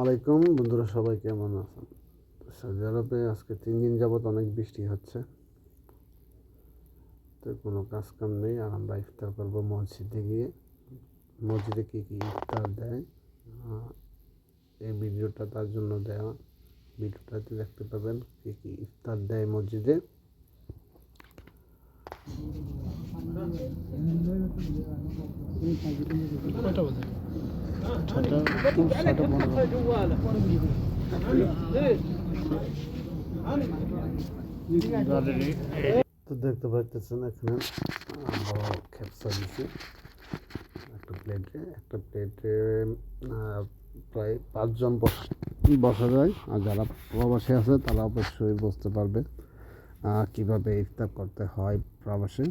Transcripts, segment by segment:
আলাইকুম, বন্ধুরা সবাই কেমন আছেন? সৌদি আরবে আজকে তিন দিন যাবত অনেক বৃষ্টি হচ্ছে। তো কোনো কাজ কাম নেই, আর আমরা ইফতার করব মসজিদে গিয়ে। মসজিদে কী কী ইফতার দেয়? এই ভিডিওটা তার জন্য দেওয়া। ভিডিওটাতে দেখতে পাবেন কী কী ইফতার দেয় মসজিদে। তো দেখতে পাচ্ছেন এখানে খেপসা একটা প্লেটে একটা প্লেটে প্রায় পাঁচজন বস- যায়। আর যারা প্রবাসী আছে, তারা অবশ্যই বুঝতে পারবে কীভাবে ইফতার করতে হয় প্রবাসে।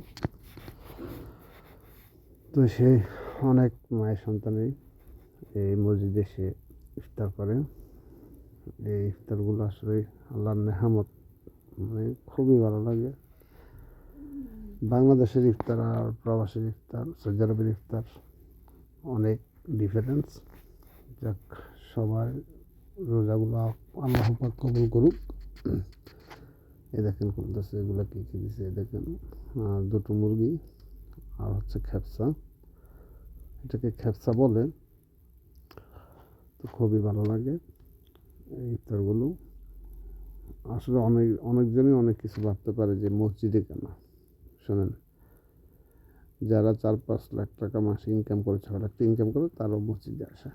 তো সে অনেক মায়ের সন্তানই এই মসজিদে সে ইফতার করে। এই ইফতারগুলো আসলে আল্লাহর নেহামত মানে খুবই ভালো লাগে। বাংলাদেশের ইফতার আর প্রবাসের ইফতার, সৌদি আরবের ইফতার অনেক ডিফারেন্স যাক, সবাই রোজাগুলো আল্লাহ পাক কবুল করুক। এ দেখেন করতেছে এগুলো কী কী দিছে এ দেখেন দুটো মুরগি। আর হচ্ছে খেপসা এটাকে খেপসা বলে। তো খুবই ভালো লাগে এই ইফতারগুলো। আসলে অনেক, অনেকজনই অনেক কিছু ভাবতে পারে যে মসজিদে কেন? শোনেন, যারা চার পাঁচ লাখ টাকা মাসে ইনকাম করে ছ লাখ ইনকাম করে, তারাও মসজিদে আসে।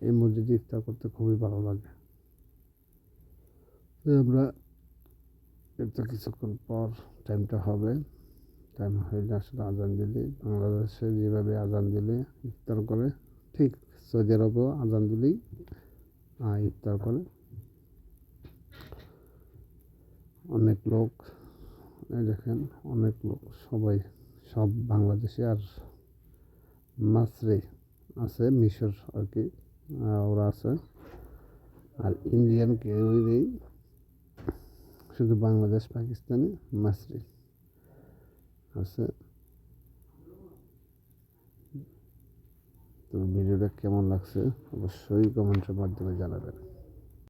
এই মসজিদে ইফতার করতে খুবই ভালো লাগে। আমরা এর তো কিছুক্ষণ পর টাইমটা হবে। টাইম হইলে আসলে আজান দিলে, বাংলাদেশে যেভাবে আজান দিলে ইফতার করে, ঠিক সৌদি আরবেও আজান দিলেই ইফতার করে। অনেক লোক দেখেন, অনেক লোক, সবাই, সব বাংলাদেশে আর মাসরি আছে, মিশর আর কি ওরা আছে। আর ইন্ডিয়ান কেউই নেই, শুধু বাংলাদেশ, পাকিস্তানি মাসরি আছে তো ভিডিওটা কেমন লাগছে? অবশ্যই কমেন্টের মাধ্যমে জানাবেন।